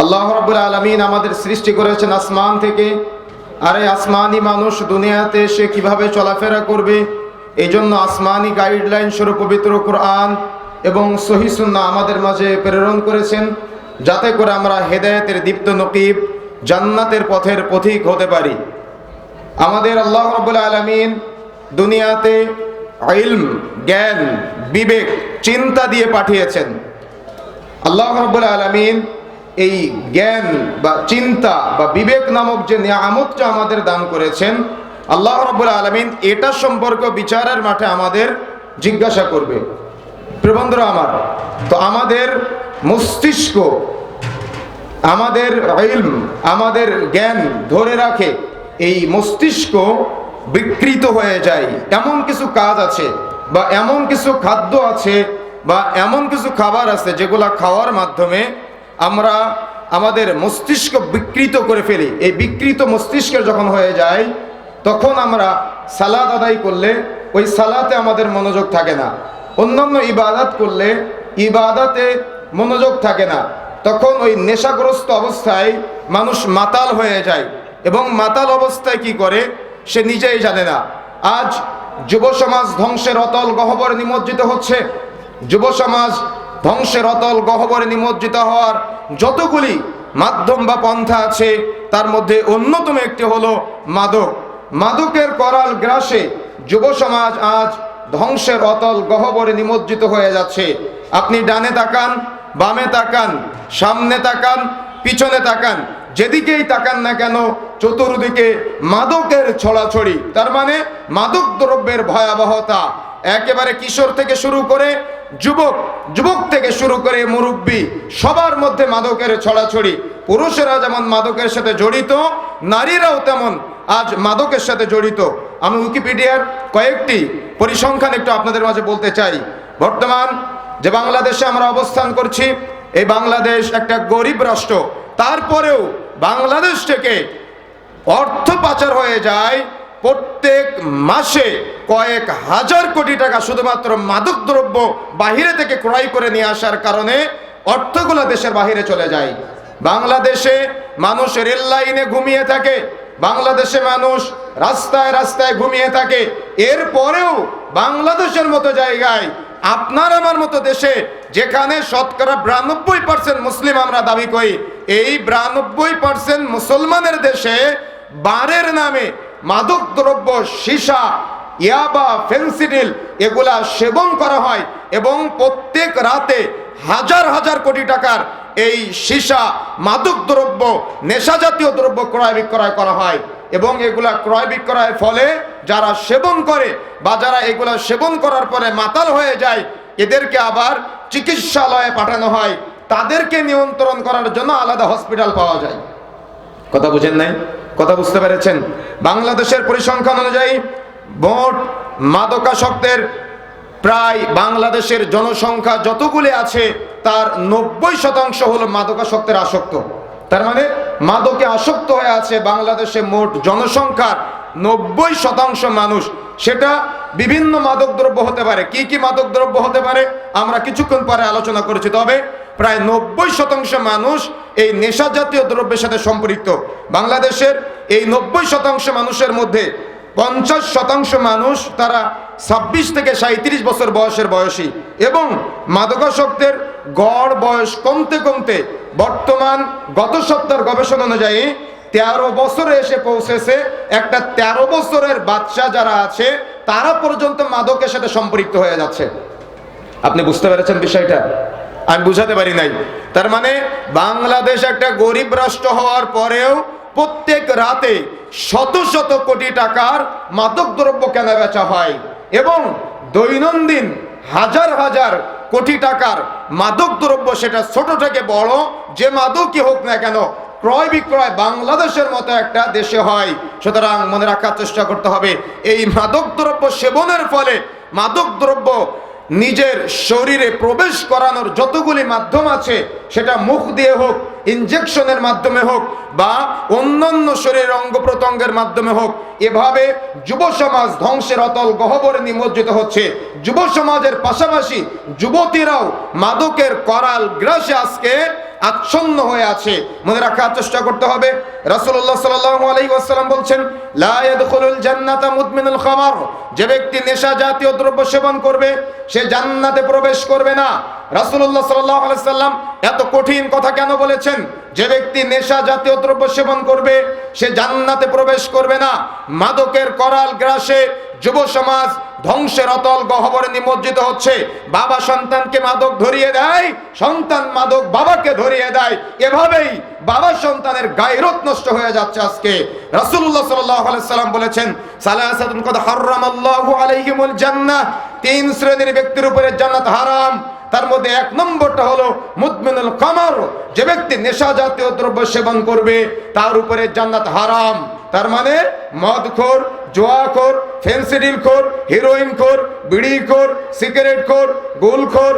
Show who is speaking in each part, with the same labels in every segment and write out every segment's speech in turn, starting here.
Speaker 1: আল্লাহ রব্বুল আলমিন আমাদের সৃষ্টি করেছেন আসমান থেকে। আর এই আসমানি মানুষ দুনিয়াতে সে কীভাবে চলাফেরা করবে? এই জন্য আসমানি গাইডলাইন স্বরূপ পবিত্র কোরআন এবং সহিসুন্না আমাদের মাঝে প্রেরণ করেছেন, যাতে করে আমরা হেদায়েতের দীপ্ত নকিব, জান্নাতের পথের পথিক হতে পারি। আমাদের আল্লাহ রব্বুল আলমিন দুনিয়াতে ইলম, জ্ঞান, বিবেক, চিন্তা দিয়ে পাঠিয়েছেন। আল্লাহ রব্বুল আলমিন এই জ্ঞান বা চিন্তা বা বিবেক নামক যে নিয়ামতটা আমাদের দান করেছেন, আল্লাহ রব্বুল আলমিন এটা সম্পর্ক বিচারের মাঠে আমাদের জিজ্ঞাসা করবে। প্রবন্ধরা আমার, তো আমাদের মস্তিষ্ক, আমাদের ইলম, আমাদের জ্ঞান ধরে রাখে, এই মস্তিষ্ক বিকৃত হয়ে যায়। এমন কিছু কাজ আছে বা এমন কিছু খাদ্য আছে বা এমন কিছু খাবার আছে যেগুলা খাওয়ার মাধ্যমে আমরা আমাদের মস্তিষ্ক বিকৃত করে ফেলি। এই বিকৃত মস্তিষ্কের যখন হয়ে যায়, তখন আমরা সালাদ আদায় করলে ওই সালাতে আমাদের মনোযোগ থাকে না। অন্যান্য ইবাদাত করলে ইবাদাতে মনোযোগ থাকে না। তখন ওই নেশাগ্রস্ত অবস্থায় মানুষ মাতাল হয়ে যায় এবং মাতাল অবস্থায় কি করে? সে নিজেই জানে না। আজ যুব সমাজ ধ্বংসের অতল গহ্বরে নিমজ্জিত হচ্ছে। যুব সমাজ ধ্বংসের অতল গহ্বরে নিমজ্জিত হওয়ার যতগুলি মাধ্যম বা পন্থা আছে, তার মধ্যে অন্যতম একটি হলো মাদক। মাদকের করাল গ্রাসে যুব সমাজ আজ ধ্বংসের অতল গহ্বরে নিমজ্জিত হয়ে যাচ্ছে। আপনি ডানে তাকান, বামে তাকান, সামনে তাকান, পিছনে তাকান, যেদিকেই তাকান না কেন চতুর্দিকে মাদকের ছড়াছড়ি। তার মানে মাদক দ্রব্যের ভয়াবহতা একেবারে কিশোর থেকে শুরু করে যুবক যুবক থেকে শুরু করে মুরব্বী, সবার মধ্যে মাদকের ছড়াছড়ি। পুরুষেরা যেমন মাদকের সাথে জড়িত, নারীরাও তেমন আজ মাদকের সাথে জড়িত। আমি উইকিপিডিয়ার কয়েকটি পরিসংখ্যান একটু আপনাদের মাঝে বলতে চাই। বর্তমান যে বাংলাদেশে আমরা অবস্থান করছি, এই বাংলাদেশ একটা গরিব রাষ্ট্র। তারপরেও বাংলাদেশ থেকে অর্থ পাচার হয়ে যায় প্রত্যেক মাসে কয়েক হাজার কোটি টাকা শুধুমাত্র মাদক দ্রব্য বাহিরে থেকে ক্রয় করে নিয়ে আসার কারণে অর্থগুলো দেশের বাহিরে চলে যায়। বাংলাদেশে মানুষ রেল লাইনে ঘুমিয়ে থাকে, বাংলাদেশে মানুষ রাস্তায় রাস্তায় ঘুমিয়ে থাকে। এরপরেও বাংলাদেশের মতো জায়গায়, আপনার আমার মতো দেশে, যেখানে শতকরা বিরানব্বই পার্সেন্ট মুসলিম আমরা দাবি করি, এই বিরানব্বই পার্সেন্ট মুসলমানের দেশে বারের নামে মাদক দ্রব্য সীসা, ইয়াবা, ফেন্সিডিল এগুলা সেবন করা হয় এবং প্রত্যেক রাতে হাজার হাজার কোটি টাকার এই সীসা মাদক দ্রব্য নেশা জাতীয় দ্রব্য ক্রয় বিক্রয় করা হয় এবং এগুলা ক্রয় বিক্রয়ের ফলে যারা সেবন করে বা যারা এগুলা সেবন করার পরে মাতাল হয়ে যায়, এদেরকে আবার চিকিৎসালয়ে পাঠানো হয়। তাদেরকে নিয়ন্ত্রণ করার জন্য আলাদা হসপিটাল পাওয়া যায়। কথা বুঝেন নাই? কথা বুঝতে পেরেছেন? বাংলাদেশের পরিসংখ্যান অনুযায়ী মোট মাদকাসক্তের প্রায় বাংলাদেশের জনসংখ্যা যতগুলি আছে, তার নব্বই শতাংশ হলো মাদকাসক্তের আসক্ত। তার মানে মাদকে আসক্ত হয়ে আছে বাংলাদেশে মোট জনসংখ্যার নব্বই শতাংশ মানুষ। সেটা বিভিন্ন মাদক দ্রব্য হতে পারে। কি কি মাদক দ্রব্য হতে পারে আমরা কিছুক্ষণ পরে আলোচনা করেছি। তবে প্রায় নব্বই শতাংশ মানুষ এই নেশা জাতীয় দ্রব্যের সাথে সম্পৃক্ত। বাংলাদেশের এই নব্বই শতাংশ মানুষের মধ্যে পঞ্চাশ শতাংশ মানুষ তারা ছাব্বিশ থেকে সাঁত্রিশ বছর বয়সের বয়সী এবং মাদকাসক্তের গড় বয়স কমতে কমতে বর্তমান গত সপ্তাহের গবেষণা অনুযায়ী তেরো বছরে এসে পৌঁছেছে একটা তেরো বছরের বাচ্চা যারা আছে, তারা পর্যন্ত মাদকের সাথে সম্পৃক্ত হয়ে যাচ্ছে। আপনি বুঝতে পেরেছেন বিষয়টা? আমি বুঝাতে পারি নাই। তার মানে বাংলাদেশ একটা গরিব রাষ্ট্র হওয়ার পরেও প্রত্যেক রাতে শত শত কোটি টাকার মাদক দ্রব্য কেনা বেচা হয় এবং দৈনন্দিন হাজার হাজার কোটি টাকার মাদক দ্রব্য সেটা ছোট থেকে বড়, যে মাদকই হোক না কেন, ক্রয় বিক্রয় বাংলাদেশের মতো একটা দেশে হয়। সুতরাং মনে রাখার চেষ্টা করতে হবে, এই মাদক দ্রব্য সেবনের ফলে মাদক দ্রব্য নিজের শরীরে প্রবেশ করানোর যতগুলি মাধ্যম আছে, সেটা মুখ দিয়ে হোক ইনজেকশনের মাধ্যমে হোক, বা অন্যান্য শরীরের অঙ্গ প্রত্যঙ্গের মাধ্যমে হোক, এভাবে যুব সমাজ ধ্বংসের অতল গহ্বরে নিমজ্জিত হচ্ছে। যুব সমাজের পাশাপাশি যুবতীরাও মাদকের করাল গ্রাসে আজকে আচ্ছন্ন হয়ে আছে। মনে রাখার চেষ্টা করতে হবে। রাসূলুল্লাহ সাল্লাল্লাহু আলাইহি ওয়াসাল্লাম বলছেন যে ব্যক্তি নেশা জাতীয় দ্রব্য সেবন করবে, সে জান্নাতে প্রবেশ করবে না। আলাইহি সাল্লাম এত কঠিন কথা কেন বলেছেন? যে ব্যক্তি নেশা জাতীয় দ্রব্য সেবন করবে, সে জান্নাতে প্রবেশ করবে না। মাদকের করাল গ্রাসে যুব সমাজ ধ্বংসের অতল গহবরে নিমজ্জিত হচ্ছে। বাবা সন্তানকে মাদক ধরিয়ে দেয়, সন্তান মাদক বাবাকে ধরিয়ে দেয়। এভাবেই বাবা সন্তানের গায়রত নষ্ট হয়ে যাচ্ছে আজকে। রাসূলুল্লাহ সাল্লাল্লাহু আলাইহি সাল্লাম বলেছেন তিন শ্রেণির ব্যক্তির উপরে জান্নাত হারাম। তার মধ্যে এক নম্বরটা হলো মুদমিনুল কামার, যে ব্যক্তি নেশা জাতীয় দ্রব্য সেবন করবে, তার উপরে জান্নাত হারাম। তার মানে মদখোর, জোয়াখোর ফেন্সিডিলখোর হিরোইনখোর খোর সিগারেটখোর খোর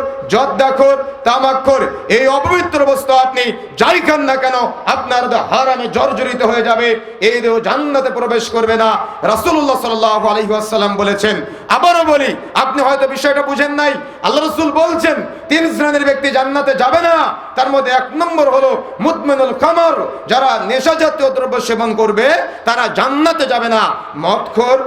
Speaker 1: তামাক খোর, এই অপবিত্র বস্তু আপনি যাই খান না কেন, আপনার হারামে জর্জরিত হয়ে যাবে, এই দেহ জান্নাতে প্রবেশ করবে না। রাসূলুল্লাহ সাল্লাল্লাহু আলাইহি ওয়াসাল্লাম বলেছেন, আবারও বলি, আপনি হয়তো বিষয়টা বুঝেন নাই আল্লাহ রসুল বলছেন, তিন শ্রেণির ব্যক্তি জান্নাতে যাবে না, তার মধ্যে এক নম্বর হলো মুদমিনুল কামর যারা নেশা জাতীয় দ্রব্য সেবন করবে, তারা জান্নাতে যাবে না। মদখোর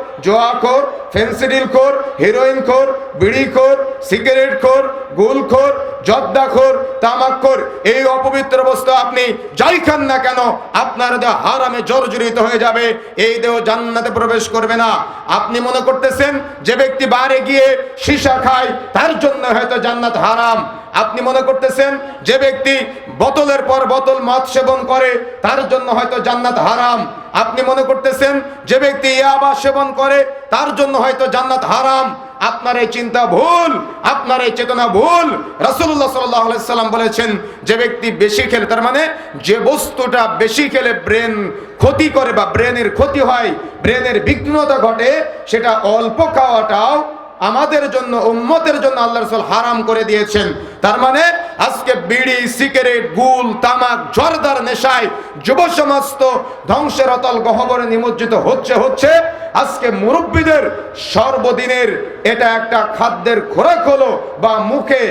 Speaker 1: জোয়াখোর ফেন্সিডিলখোর হিরোইনখোর বিড়িখোর সিগারেটখোর গুলখোর জর্দাখোর তামাকখোর এই অপবিত্র বস্তু আপনি যাই খান না কেন, আপনার দেহ হারামে জর্জরিত হয়ে যাবে, এই দেহ জান্নাতে প্রবেশ করবে না। আপনি মনে করতেছেন যে ব্যক্তি বাইরে গিয়ে সীসা খায়, তার জন্য হয়তো জান্নাত হারাম। আপনি মনে করতেছেন যে ব্যক্তি বোতলের পর বোতল মদ সেবন করে, তার জন্য হয়তো জান্নাত হারাম। আপনি মনে করতেছেন যে ব্যক্তি ইয়াবা সেবন করে, তার জন্য হয়তো জান্নাত হারাম। আপনার এই চিন্তা ভুল, আপনার এই চেতনা ভুল। সাল্লাল্লাহু সাল্লাম বলেছেন, যে ব্যক্তি বেশি খেলে, তার মানে যে বস্তুটা বেশি খেলে ব্রেন ক্ষতি করে বা ব্রেনের ক্ষতি হয়, ব্রেনের বিঘ্নতা ঘটে, সেটা অল্প খাওয়াটাও আমাদের জন্য, উম্মতের জন্য আল্লাহ রসুল হারাম করে দিয়েছেন। তার মানে আজকে বিড়ি, সিগারেট, গুল, তামাক, জর্দার নেশায় যুব সমাজ তো ধ্বংসের অতল গহবরে নিমজ্জিত হচ্ছে হচ্ছে। আজকে মুরব্বীদের সর্বদিনের এটা একটা খাদ্যের খোরাক হলো বা মুখে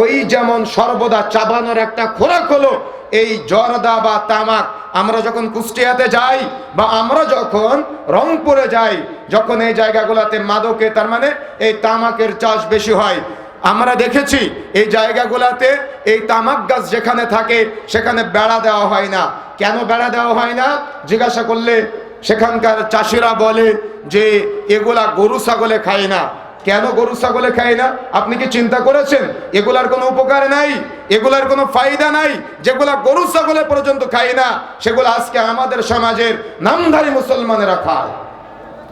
Speaker 1: ওই যেমন সর্বদা চাবানোর একটা খোরাক হলো, এই জর্দা বা তামাক আমরা যখন কুষ্টিয়াতে যাই বা আমরা যখন রংপুরে যাই, যখন এই জায়গাগুলোতে মাদকে তার মানে এই তামাকের চাষ বেশি হয় আমরা দেখেছি এই জায়গাগুলোতে এই তামাক গাছ যেখানে থাকে, সেখানে বেড়া দেওয়া হয় না। কেন বেড়া দেওয়া হয় না? জিজ্ঞাসা করলে সেখানকার চাষিরা বলে যে, এগুলা গরু ছাগলে খায় না। কেন গরু ছাগলে খায় না? আপনি কি চিন্তা করেছেন? এগুলার কোনো উপকার নাই? এগুলার কোনো ফায়দা নাই? যেগুলা গরু ছাগলে পর্যন্ত খায় না, সেগুলো আজকে আমাদের সমাজের নামধারী মুসলমানেরা খায়।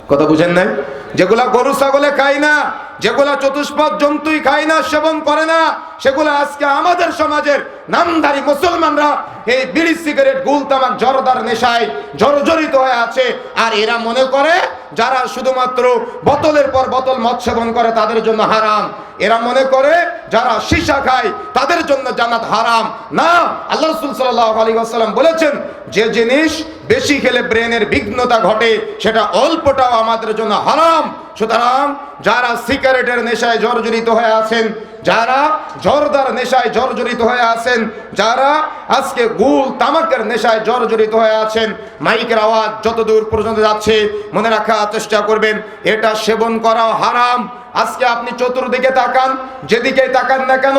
Speaker 1: কথা বুঝেন নাই? যেগুলা গরু ছাগলে খায় না যেগুলা চতুষ্পদ জন্তুই খায় না সেবন করে না। সেগুলো আজকে আমাদের সমাজের নামধারী মুসলমানরা এই বিড়ি সিগারেট গুল তামাক জরদার নেশায় জর্জরিত হয়ে আছে। আর এরা মনে করে যারা শুধুমাত্র বোতলের পর বোতল মদ সেবন করে তাদের জন্য হারাম। এরা মনে করে যারা সীসা খায় তাদের জন্য জান্নাত হারাম। না, আল্লাহ রসুল সাল্লাহ আলী বলেছেন, যে জিনিস বেশি খেলে ব্রেনের বিঘ্নতা ঘটে, সেটা অল্পটাও আমাদের জন্য হারাম। সুতরাং যারা সিগারেটের নেশায় জর্জরিত হয়ে আছেন যারা জর্দার নেশায় জর্জরিত হয়ে আছেন, যারা আজকে গুল তামাকের নেশায় জর্জরিত হয়ে আছেন, মাইকের আওয়াজ যত দূর পর্যন্ত যাচ্ছে, মনে রাখার চেষ্টা করবেন, এটা সেবন করা হারাম। আজকে আপনি চতুর্দিকে তাকান, যেদিকে তাকান না কেন,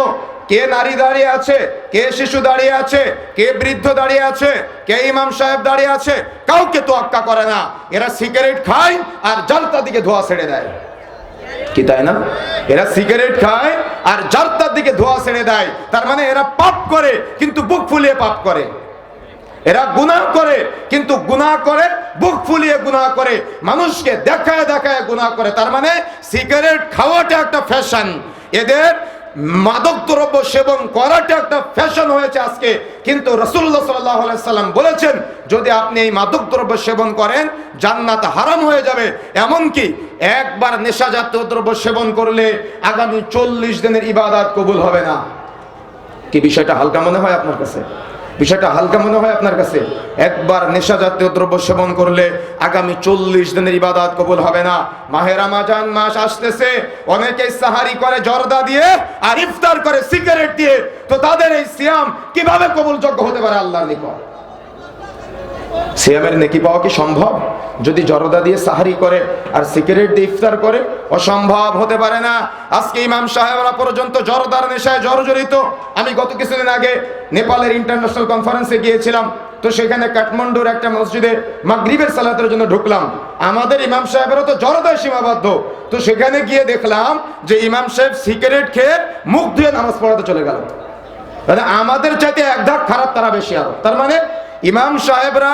Speaker 1: কে নারী দাঁড়িয়ে আছে, কে শিশু দাঁড়িয়ে আছে, কে বৃদ্ধ দাঁড়িয়ে আছে, কে ইমাম সাহেব দাঁড়িয়ে আছে, কাউকে তো আক্কা করে না। এরা সিগারেট খায় আর জালতা দিকে ধোয়া ছেড়ে দেয়। কি তাই না? এরা সিগারেট খায় আর জালতার দিকে ধোয়া ছেড়ে দেয়। তার মানে এরা পাপ করে, কিন্তু বুক ফুলিয়ে পাপ করে। এরা গুনাহ করে, কিন্তু গুনাহ করে, বুক ফুলিয়ে গুনাহ করে। মানুষকে দেখায় দেখায় গুনাহ করে। তার মানে সিগারেট খাওয়াটা একটা ফ্যাশন এদের মাদক দ্রব্য সেবন করাটা একটা ফ্যাশন হয়েছে আজকে। কিন্তু রসুল্লাহ সাল্লাহ সাল্লাম বলেছেন, যদি আপনি এই মাদক দ্রব্য সেবন করেন, জান্নাত হারাম হয়ে যাবে। এমনকি একবার নেশাজাতীয় দ্রব্য সেবন করলে আগামী চল্লিশ দিনের ইবাদত কবুল হবে না। কি বিষয়টা হালকা মনে হয় আপনার কাছে? বিষয়টা হালকা মনে হয় আপনার কাছে? একবার নেশা জাতীয় দ্রব্য সেবন করলে আগামী চল্লিশ দিনের ইবাদত কবুল হবে না। মাহেরা মাজান মাস আসতেছে অনেকে সাহারি করে, জর্দা দিয়ে আর ইফতার করে, সিগারেট দিয়ে। তো তাদের এই সিয়াম কীভাবে কবুলযোগ্য হতে পারে আল্লাহ নিকট? সিয়ামের নেকি পাওয়া কি সম্ভব? যদি জরদা দিয়ে সাহারি করে আর সিগারেট দিয়ে ইফতার করে, অসম্ভব হতে পারে না। আজকে ইমাম সাহেবরা পর্যন্ত জরদার নেশায় জর্জরিত। আমি গত কিছুদিন আগে নেপালের ইন্টারন্যাশনাল কনফারেন্সে গিয়েছিলাম। তো সেখানে কাঠমান্ডুর একটা মসজিদে মাগরিবের সালাতের জন্য ঢুকলাম। আমাদের ইমাম সাহেবেরও তো জরদায় সীমাবদ্ধ। তো সেখানে গিয়ে দেখলাম যে ইমাম সাহেব সিগারেট খেয়ে মুখ ধুয়ে নামাজ পড়াতে চলে গেল। মানে আমাদের চাইতে এক ধাপ খারাপ তারা বেশি আরও। তার মানে ইমাম সাহেবরা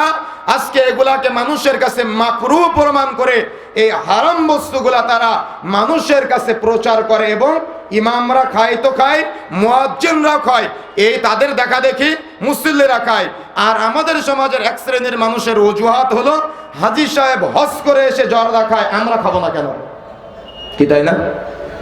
Speaker 1: আজকে এগুলাকে মানুষের কাছে মাকরু প্রমাণ করে, এই হারাম বস্তুগুলা তারা মানুষের কাছে প্রচার করে এবং ইমামরা খায় তো খায়, মুয়াজ্জিনরা খায়, এই তাদের দেখা দেখি মুসল্লিরা খায়। আর আমাদের সমাজের এক শ্রেণির মানুষের অজুহাত হলো, হাজি সাহেব হজ করে এসে জর্দা খায়, আমরা খাব না কেন? কি তাই না?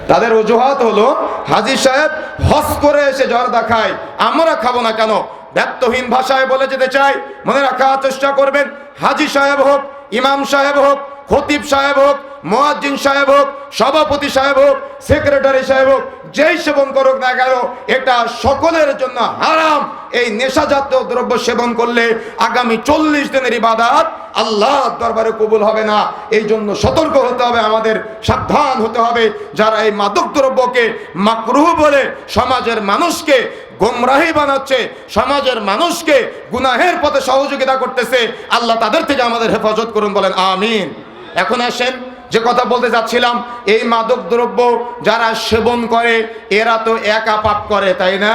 Speaker 1: তাদের অজুহাত হলো, হাজি সাহেব হস করে এসে জর্দা খায়, আমরা খাব না কেন? ব্যক্তহীন ভাষায় বলে যেতে চাই, মনে রাখার চেষ্টা করবেন, হাজি সাহেব হোক, ইমাম সাহেব হোক, খতিব সাহেব হোক, মোয়াজ্জিন সাহেব হোক, সভাপতি সাহেব হোক, সেক্রেটারি সাহেব হোক যেই সেবন করুক না কেন, এটা সকলের জন্য হারাম। এই নেশাজাতীয় দ্রব্য সেবন করলে আগামী চল্লিশ দিনের ইবাদাত আল্লাহ দরবারে কবুল হবে না। এই জন্য সতর্ক হতে হবে, আমাদের সাবধান হতে হবে। যারা এই মাদক দ্রব্যকে মাকরুহ বলে সমাজের মানুষকে গোমরাহি বানাচ্ছে, সমাজের মানুষকে গুনাহের পথে সহযোগিতা করতেছে, আল্লাহ তাদের থেকে আমাদের হেফাজত করুন বলেন, আমিন। এখন আসেন যে কথা বলতে যাচ্ছিলাম, এই মাদক দ্রব্য যারা সেবন করে, এরা তো একা পাপ করে, তাই না?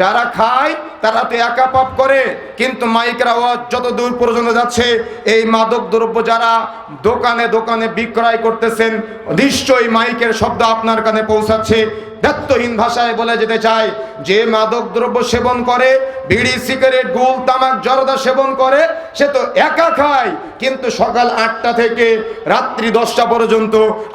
Speaker 1: যারা খায়, তারা তো একা পাপ করে। কিন্তু মাইকের আওয়াজ যত দূর পর্যন্ত যাচ্ছে, এই মাদক দ্রব্য যারা দোকানে দোকানে বিক্রয় করতেছেন, নিশ্চয়ই মাইকের শব্দ আপনার কানে পৌঁছাচ্ছে। দায়িত্বহীন ভাষায় বলে যেতে চাই যে মাদক দ্রব্য সেবন করে, বিড়ি, সিগারেট, গুল, তামাক, জর্দা সেবন করে, সে তো একা খায়। কিন্তু সকাল আটটা থেকে রাত্রি দশটা পর্যন্ত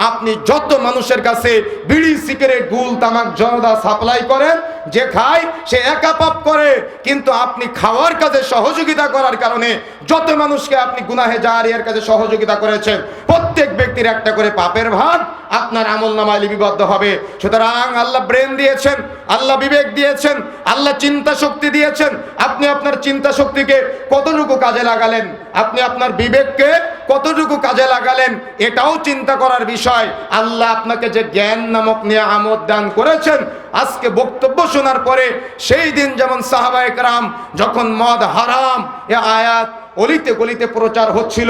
Speaker 1: আপনি যত মানুষের কাছে বিড়ি, সিগারেট, গুল, তামাক, জর্দা সাপ্লাই করেন, যে খায়, সে একা পাপ করে। কিন্তু আপনি খাওয়ার কাজে সহযোগিতা করার কারণে যত মানুষকে আপনি গুনাহে জারিয়ার কাজে সহযোগিতা করেছেন, প্রত্যেক ব্যক্তির একটা করে পাপের ভাগ আপনার আমল নামায় লিপিবদ্ধ হবে। সুতরাং আল্লাহ ব্রেন দিয়েছেন, আল্লাহ বিবেক দিয়েছেন, আল্লাহ চিন্তা শক্তি দিয়েছেন। আপনি আপনার চিন্তা শক্তিকে কতটুকু কাজে লাগালেন? আপনি আপনার বিবেককে কতটুকু কাজে লাগালেন? এটাও চিন্তা করার বিষয়। আল্লাহ আপনাকে যে জ্ঞান নামক নিয়ে আমদ দান করেছেন, আজকে বক্তব্য শোনার পরে সেই দিন যেমন সাহাবায়ে রাম যখন মদ হারাম, এ আয়াত অলিতে গলিতে প্রচার হচ্ছিল।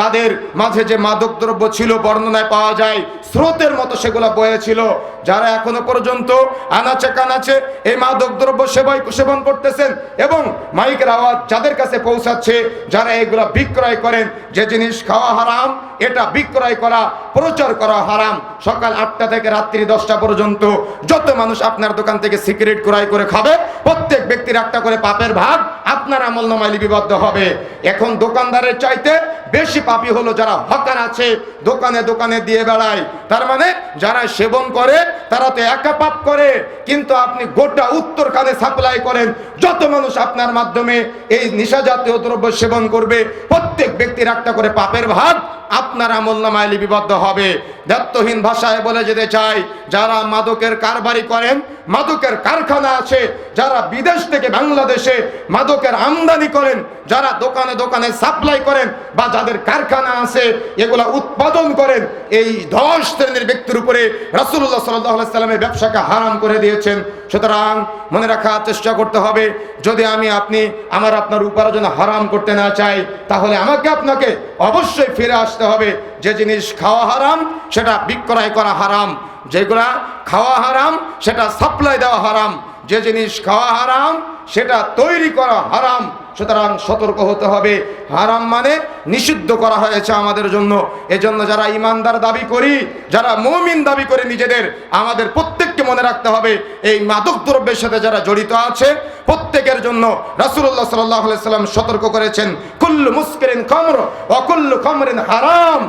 Speaker 1: তাদের মাঝে যে মাদক দ্রব্য ছিল, বর্ণনায় পাওয়া যায়, স্রোতের মতো সেগুলো বয়েছিল যারা এখনও পর্যন্ত আনাচে কানাচে এই মাদক দ্রব্য সেবাই সেবন করতেছেন এবং মাইকের আওয়াজ যাদের কাছে পৌঁছাচ্ছে, যারা এগুলা বিক্রয় করেন, যে জিনিস খাওয়া হারাম, এটা বিক্রয় করা, প্রচার করা হারাম। সকাল আটটা থেকে রাত্রি দশটা পর্যন্ত যত মানুষ আপনার দোকান থেকে সিগারেট ক্রয় করে খাবে, প্রত্যেক ব্যক্তির একটা করে পাপের ভাগ আপনার আমল নামায় লিপিবদ্ধ হবে। এখন দোকানদারের চাইতে বেশি পাপি হলো যারা হকার আছে, দোকানে দোকানে দিয়ে বেড়ায়। তার মানে যারা সেবন করে, তারা তো একা পাপ করে। কিন্তু আপনি গোটা উত্তরখানে সাপ্লাই করেন। যত মানুষ আপনার মাধ্যমে এই নিশা জাতীয় দ্রব্য সেবন করবে, প্রত্যেক ব্যক্তির একটা করে পাপের ভাগ আপনার আমল নামায় লিপিবদ্ধ হবে। দায়িত্বহীন ভাষায় বলে যেতে চাই, যারা মাদকের কারবারি করেন, মাদকের কারখানা আছে, যারা বিদেশ থেকে বাংলাদেশে মাদকের আমদানি করেন, যারা দোকানে দোকানে সাপ্লাই করেন বা যাদের কারখানা আছে, এগুলা উৎপাদন করেন, এই দশ শ্রেণির ব্যক্তির উপরে রাসুল্লাহ সাল্লাহ সাল্লামের ব্যবসাকে হারাম করে দিয়েছেন। সুতরাং মনে রাখার চেষ্টা করতে হবে, যদি আমি, আপনি আমার আপনার উপার্জন হারাম করতে না চাই, তাহলে আমাকে আপনাকে অবশ্যই ফিরে আসতে হবে, যে জিনিস খাওয়া হারাম, সেটা বিক্রয় করা হারাম। যেগুলা খাওয়া হারাম, সেটা সাপ্লাই দেওয়া হারাম। যে জিনিস খাওয়া হারাম, সেটা তৈরি করা হারাম। সুতরাং সতর্ক হতে হবে। হারাম মানে নিষিদ্ধ করা হয়েছে আমাদের জন্য। এজন্য যারা ইমানদার দাবি করি, যারা মমিন দাবি করে নিজেদের, আমাদের প্রত্যেককে মনে রাখতে হবে, এই মাদক দ্রব্যের সাথে যারা জড়িত আছে, প্রত্যেকের জন্য রাসুল্লাহ সাল্লাহ সাল্লাম সতর্ক করেছেন, কুল্লু মুস্কিরিন খমর, অকুল্লু খমরিন হারাম।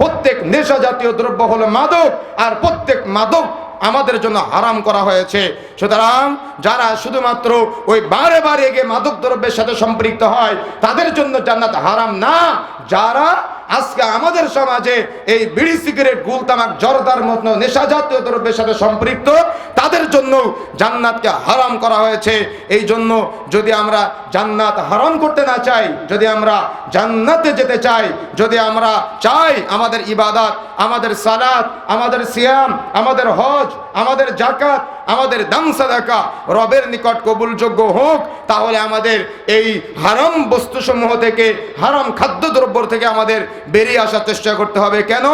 Speaker 1: প্রত্যেক নেশা জাতীয় দ্রব্য হলো মাদক, আর প্রত্যেক মাদক আমাদের জন্য হারাম করা হয়েছে। সুতরাং যারা শুধুমাত্র ওই বারে বারে গিয়ে মাদক দ্রব্যের সাথে সম্পৃক্ত হয়, তাদের জন্য জান্নাত হারাম না। যারা আজকে আমাদের সমাজে এই বিড়ি সিগারেট, গুলতামাক, জর্দার মতো নেশা জাতীয় দ্রব্যের সাথে সম্পৃক্ত, তাদের জন্য জান্নাতকে হারাম করা হয়েছে। এই জন্য যদি আমরা জান্নাত হারাম করতে না চাই, যদি আমরা জান্নাতে যেতে চাই, যদি আমরা চাই আমাদের ইবাদত, আমাদের সালাত, আমাদের সিয়াম, আমাদের হজ, আমাদের জাকাত আমাদের দামসা দেখা রবের নিকট কবুলযোগ্য হোক, তাহলে আমাদের এই হারাম বস্তুসমূহ থেকে, হারাম খাদ্যদ্রব্য থেকে আমাদের বেরিয়ে আসার চেষ্টা করতে হবে। কেন?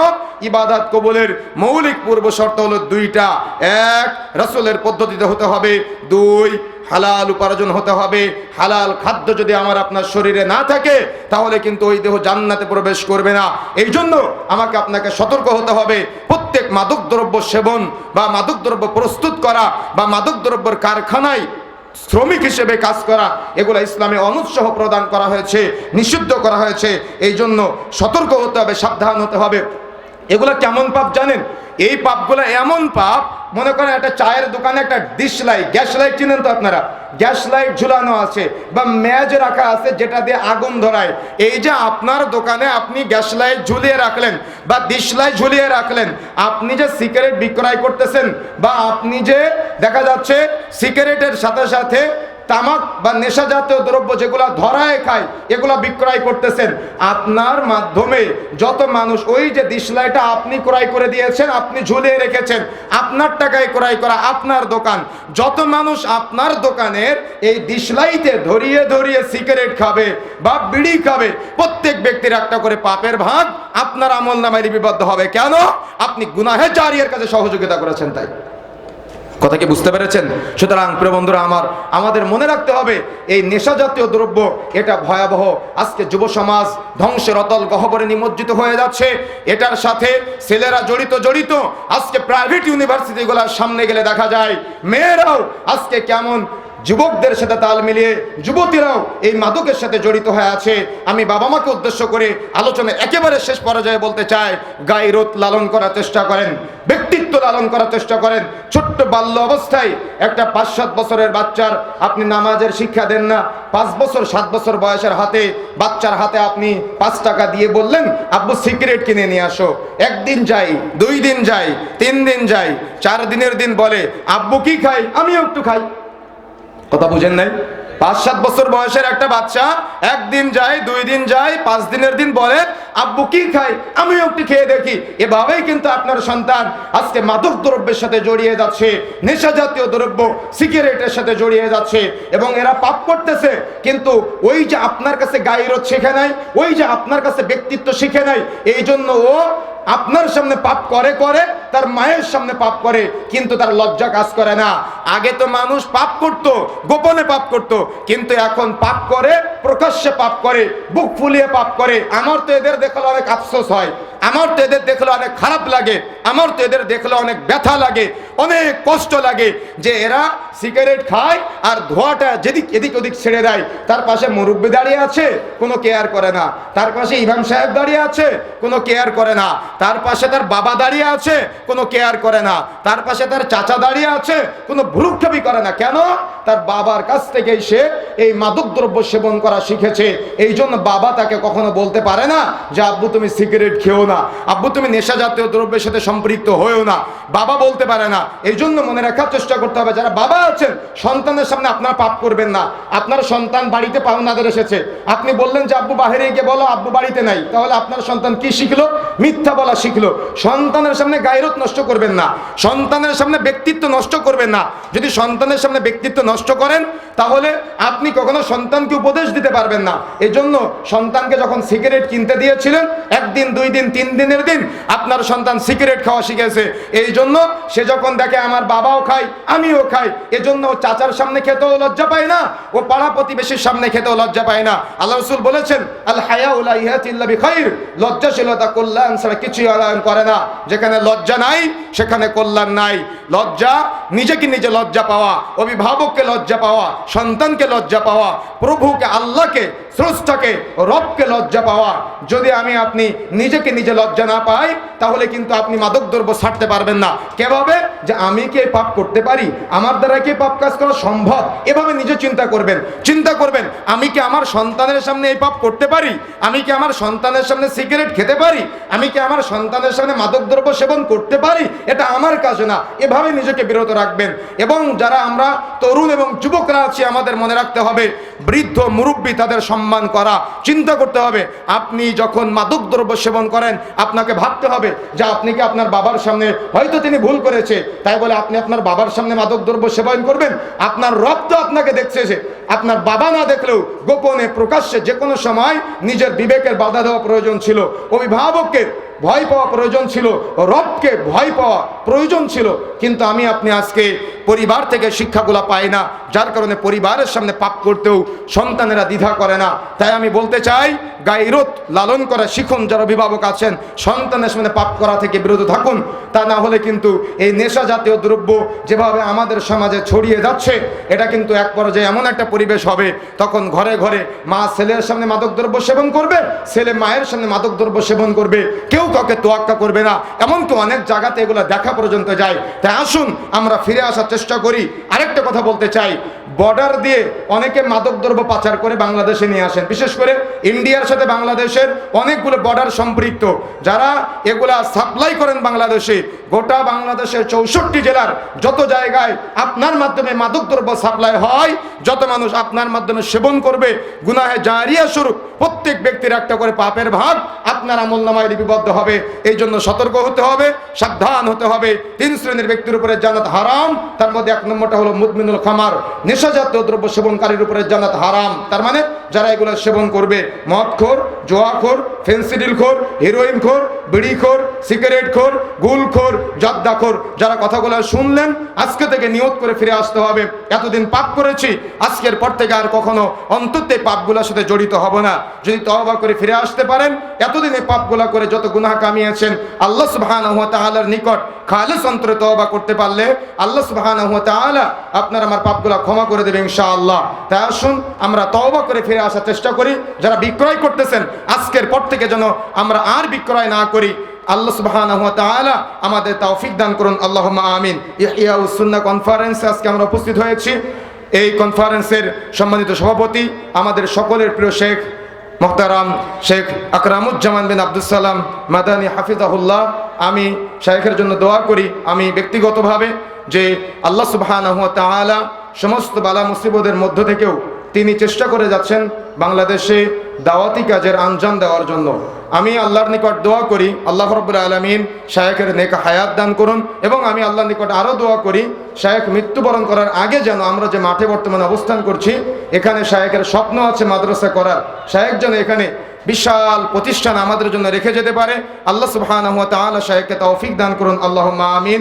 Speaker 1: ইবাদাত কবুলের মৌলিক পূর্ব শর্ত হলো দুইটা। এক, রসুলের পদ্ধতিতে হতে হবে। দুই হালাল উপার্জন হতে হবে। হালাল খাদ্য যদি আমার আপনার শরীরে না থাকে, তাহলে কিন্তু ওই দেহ জান্নাতে প্রবেশ করবে না। এই জন্য আমাকে আপনাকে সতর্ক হতে হবে। প্রত্যেক মাদকদ্রব্য সেবন বা মাদকদ্রব্য প্রস্তুত করা বা মাদকদ্রব্যের কারখানায় শ্রমিক হিসেবে কাজ করা, এগুলো ইসলামে অনুৎসাহ প্রদান করা হয়েছে, নিষিদ্ধ করা হয়েছে। এই জন্য সতর্ক হতে হবে, সাবধান হতে হবে। এগুলো কেমন পাপ জানেন? এই পাপগুলো এমন পাপ মনে করেন একটা চায়ের দোকানে একটা ডিশ লাইট গ্যাস লাইট চিনেন তো আপনারা? গ্যাস লাইট ঝুলানো আছে বা ম্যাজ রাখা আছে যেটা দিয়ে আগুন ধরায়। এই যে আপনার দোকানে আপনি গ্যাস লাইট ঝুলিয়ে রাখলেন বা ডিশ লাইট ঝুলিয়ে রাখলেন, আপনি যে সিগারেট বিক্রয় করতেছেন বা আপনি যে দেখা যাচ্ছে সিগারেটের সাথে সাথে তামাক বা নেশা জাতীয় দ্রব্য যেগুলা ধরায় খায়, এগুলা বিক্রয় করতেছেন। আপনার মাধ্যমে যত মানুষ, ওই যে দিশলাইটা আপনি ক্রয় করে দিয়েছেন, আপনি ঝুলিয়ে রেখেছেন, আপনার টাকায় ক্রয় করা আপনার দোকান। যত মানুষ আপনার দোকানের এই দিশলাইতে ধরিয়ে ধরিয়ে সিগারেট খাবে বা বিড়ি খাবে, প্রত্যেক ব্যক্তির একটা করে পাপের ভাগ আপনার আমল নামায় লিপিবদ্ধ হবে। কেন? আপনি গুনাহে জারিয়ার কাছে সহযোগিতা করেছেন তাই। কথা কি বুঝতে পেরেছেন? সুতরাং প্রিয় বন্ধুরা আমার, আমাদের মনে রাখতে হবে, এই নেশা জাতীয় দ্রব্য এটা ভয়াবহ। আজকে যুব সমাজ ধ্বংসের অতল গহবরে নিমজ্জিত হয়ে যাচ্ছে। এটার সাথে ছেলেরা জড়িত জড়িত। আজকে প্রাইভেট ইউনিভার্সিটিগুলোর সামনে গেলে দেখা যায়, মেয়েরাও আজকে কেমন যুবকদের সাথে তাল মিলিয়ে যুবতীরাও এই মাদকের সাথে জড়িত হয়ে আছে। আমি বাবা মাকে উদ্দেশ্য করে আলোচনা একেবারে শেষ পর্যায়ে বলতে চাই, গাইরত লালন করার চেষ্টা করেন, ব্যক্তিত্ব লালন করার চেষ্টা করেন। ছোট্ট বাল্য অবস্থায় একটা পাঁচ সাত বছরের বাচ্চার আপনি নামাজের শিক্ষা দেন না, পাঁচ বছর, সাত বছর বয়সের হাতে, বাচ্চার হাতে আপনি পাঁচ টাকা দিয়ে বললেন, আব্বু, সিগারেট কিনে নিয়ে আসো। একদিন যাই, দুই দিন যাই, তিন দিন যাই, চার দিনের দিন বলে, আব্বু, কি খাই? আমিও একটু খাই। কথা বুঝেন নাই? পাঁচ, সাত বছর বয়সের একটা বাচ্চা, একদিন যায়, দুই দিন যায়, পাঁচ দিনের দিন বলে, আব্বু, কি খাই? আমিও একটু খেয়ে দেখি। এভাবেই কিন্তু আপনার সন্তান আজকে মাদক দ্রব্যের সাথে জড়িয়ে যাচ্ছে, নেশা জাতীয় দ্রব্য, সিগারেটের সাথে জড়িয়ে যাচ্ছে, এবং এরা পাপ করতেছে, কিন্তু ওই যে আপনার কাছে গাইরত শিখে নাই, ওই যে আপনার কাছে ব্যক্তিত্ব শিখে নাই এই জন্য ও আপনার সামনে পাপ করে করে, তার মায়ের সামনে পাপ করে, কিন্তু তার লজ্জা কাজ করে না। আগে তো মানুষ পাপ করত, গোপনে পাপ করত, কিন্তু এখন পাপ করে, প্রকাশ্যে পাপ করে, বুক ফুলিয়ে পাপ করে। আমার তো এদের দেখলে অনেক আফসোস হয়। আমার তো এদের দেখলে অনেক খারাপ লাগে, আমার তো এদের দেখলে অনেক ব্যথা লাগে, অনেক কষ্ট লাগে যে এরা সিগারেট খায় আর ধোঁয়াটা যেদিক এদিক ওদিক ছেড়ে দেয়। তার পাশে মুরব্বী দাঁড়িয়ে আছে, কোনো কেয়ার করে না। তার পাশে ইমাম সাহেব দাঁড়িয়ে আছে, কোনো কেয়ার করে না। তার পাশে তার বাবা দাঁড়িয়ে আছে, কোনো কেয়ার করে না। তার পাশে তার চাচা দাঁড়িয়ে আছে, কোনো ভ্রুক্ষেপই করে না। কেন? তার বাবার কাছ থেকেই সে এই মাদক দ্রব্য সেবন করা শিখেছে। এই জন্য বাবা তাকে কখনো বলতে পারে না যে, আব্বু, তুমি সিগারেট খেও না। আব্বু, তুমি নেশা জাতীয় দ্রব্যের সাথে সম্পৃক্ত হয়েও না। বাবা বলতে পারে না। এই জন্য মনে রাখার চেষ্টা করতে হবে। যারা বাবা আছেন, সন্তানের সামনে আপনারা পাপ করবেন না। আপনার সন্তান বাড়িতে পাওনাদের এসেছে। আপনি বললেন যে, আব্বু, বাহিরে গিয়ে বলো, আব্বু বাড়িতে নাই। তাহলে আপনার সন্তান কি শিখলো? মিথ্যা বলা শিখলো। সন্তানের সামনে গায়রত নষ্ট করবেন না। সন্তানের সামনে ব্যক্তিত্ব নষ্ট করবেন না। যদি সন্তানের সামনে ব্যক্তিত্ব নষ্ট করেন, তাহলে আপনি কখনো সন্তানকে উপদেশ দিতে পারবেন না। এজন্য সন্তানকে যখন সিগারেট কিনতে দিয়েছিলেন, একদিন, দুই দিন, তিন দিনের দিন আপনার সন্তান সিগারেট খাওয়া শিখেছে। এই জন্য সে যখন দেখে আমার বাবাও খায়, আমিও খাই, এজন্য চাচার সামনে খেতেও লজ্জা পায় না, ও পাড়া প্রতিবেশীর সামনে খেতেও লজ্জা পায় না। আল্লাহ রসুল বলেছেন, আল হায়া উলা ইহাতিল্লা বিখাইর লজ্জাশীলতা কল্যাণ ছাড়া কিছুই আলায়ন করে না। যেখানে লজ্জা নাই, সেখানে কল্যাণ নাই। লজ্জা নিজেকে নিজে লজ্জা পাওয়া, অভিভাবককে লজ্জা পাওয়া, সন্তানকে লজ্জা পাওয়া, প্রভুকে, আল্লাহকে, স্রষ্টাকে, রবকে লজ্জা পাওয়া। যদি আমি আপনি নিজেকে নিজে লজ্জা না পাই, তাহলে কিন্তু আপনি মাদক দ্রব্য ছাড়তে পারবেন না। কেভাবে? যে আমি কি পাপ করতে পারি? আমার দ্বারা কি পাপ কাজ করা সম্ভব? এভাবে নিজে চিন্তা করবেন। চিন্তা করবেন, আমি কি আমার সন্তানের সামনে এই পাপ করতে পারি? আমি কি আমার সন্তানের সামনে সিগারেট খেতে পারি? আমি কি আমার সন্তানের সামনে মাদকদ্রব্য সেবন করতে পারি? এটা আমার কাজ না। এভাবে নিজেকে বিরত রাখবেন এবং যারা আমরা তরুণ এবং যুবকরা আছি আমাদের মনে রাখতে হবে বৃদ্ধ মুরব্বী তাদের সম্মান করা, চিন্তা করতে হবে, আপনি যখন মাদকদ্রব্য সেবন করেন, আপনাকে ভাবতে হবে যে আপনি কি আপনার বাবার সামনে, হয়তো তিনি ভুল করেছে, তাই বলে আপনি আপনার বাবার সামনে মাদকদ্রব্য সেবন করবেন, আপনার রব তো আপনাকে দেখছে সে। আপনার বাবা না দেখলেও গোপনে প্রকাশ্যে যে কোনো সময় নিজের বিবেকের বাধা দেওয়া প্রয়োজন ছিল, অভিভাবককে ভয় পাওয়া প্রয়োজন ছিল, রবকে ভয় পাওয়া প্রয়োজন ছিল, কিন্তু আমি আপনি আজকে পরিবার থেকে শিক্ষাগুলো পাই না, যার কারণে পরিবারের সামনে পাপ করতেও সন্তানেরা দ্বিধা করে না। তাই আমি বলতে চাই, গাইরত লালন করা শিখুন যারা অভিভাবক আছেন, সন্তানের সামনে পাপ করা থেকে বিরত থাকুন। তা না হলে কিন্তু এই নেশা জাতীয় দ্রব্য যেভাবে আমাদের সমাজে ছড়িয়ে যাচ্ছে, এটা কিন্তু এক পর্যায়ে এমন একটা পরিবেশ হবে, তখন ঘরে ঘরে মা ছেলের সামনে মাদকদ্রব্য সেবন করবে, ছেলে মায়ের সামনে মাদকদ্রব্য সেবন করবে, কেউ কাউকে তোয়াক্কা করবে না, এমনকি অনেক জায়গাতে এগুলো দেখা পর্যন্ত যায়। তাই আসুন, আমরা ফিরে আসার চেষ্টা করি। আরেকটা কথা বলতে চাই বর্ডার দিয়ে অনেকে মাদকদ্রব্য পাচার করে বাংলাদেশে নিয়ে আসেন। বিশেষ করে ইন্ডিয়ার সাথে বাংলাদেশের অনেকগুলো বর্ডার সম্পৃক্ত। যারা এগুলা সাপ্লাই করেন বাংলাদেশে, গোটা বাংলাদেশের চৌষট্টি জেলার যত জায়গায় আপনার মাধ্যমে মাদকদ্রব্য সাপ্লাই হয়, যত মানুষ আপনার মাধ্যমে সেবন করবে, গুনাহে জারিয়া স্বরূপ প্রত্যেক ব্যক্তির একটা করে পাপের ভাগ আপনার আমল নামায় লিপিবদ্ধ হবে। এই জন্য সতর্ক হতে হবে, সাবধান হতে হবে। তিন শ্রেণির ব্যক্তির উপরে জানাত হারাম। তার মধ্যে এক নম্বরটা হলো মুদমিনুল খামার। নেশাজাতীয় দ্রব্য সেবনকারীর উপরে জানাত হারাম। তার মানে যারা এগুলো সেবন করবে, মদখোর, জোয়াখোর, ফেন্সিডিলখোর, হিরোইনখোর, বিড়িখোর, সিগারেটখোর, গুলখোর জর্দাখোর যারা কথাগুলো শুনলেন, আজকে থেকে নিয়ত করে ফিরে আসতে হবে। এতদিন পাপ করেছি, আজকের পর থেকে আর কখনো অন্তত এই পাপগুলোর সাথে জড়িত হব না। যদি তহবা করে ফিরে আসতে পারেন, এতদিন এই পাপগুলা করে যত গুনাহ কামিয়েছেন, আল্লাহ তাআলার নিকট খালেস অন্তরে তহবা করতে পারলে, আল্লাহ তাআলা আপনার আমার পাপগুলা ক্ষমা করে দেবে ইনশাআল্লাহ। তাই আসুন, আমরা তওবা করে ফিরে আসার চেষ্টা করি। যারা বিক্রয় করতেছেন, আজকের পর থেকে যেন আমরা আর বিক্রয় না করি। আল্লাহ সুবহানাহু ওয়া তাআলা আমাদের তৌফিক দান করুন। আল্লাহুম্মা আমিন। ইহইয়াউস সুন্নাহ কনফারেন্সে আজকে আমরা উপস্থিত হয়েছি। এই কনফারেন্সের সম্মানিত সভাপতি আমাদের সকলের প্রিয় শেখ মোহতারাম শেখ আকরামুজ্জামান বিন আব্দুল সালাম মাদানী হাফিজাহুল্লাহ। আমি শেখের জন্য দোয়া করি। আমি ব্যক্তিগতভাবে যে আল্লাহ তাআলা সমস্ত বালা মুসিবতের মধ্য থেকেও তিনি চেষ্টা করে যাচ্ছেন বাংলাদেশে দাওয়াতি কাজের আঞ্জাম দেওয়ার জন্য। আমি আল্লাহর নিকট দোয়া করি, আল্লাহ রব্বুল আলমিন শায়েখের নেকা হায়াত দান করুন এবং আমি আল্লাহর নিকট আরও দোয়া করি, শায়েখ মৃত্যুবরণ করার আগে যেন আমরা যে মাঠে বর্তমানে অবস্থান করছি, এখানে শায়েখের স্বপ্ন আছে মাদ্রাসা করার। শায়েখ যেন এখানে বিশাল প্রতিষ্ঠান আমাদের জন্য রেখে যেতে পারে। আল্লাহ তাআলা শায়েখকে তৌফিক দান করুন। আল্লাহুম্মা আমিন।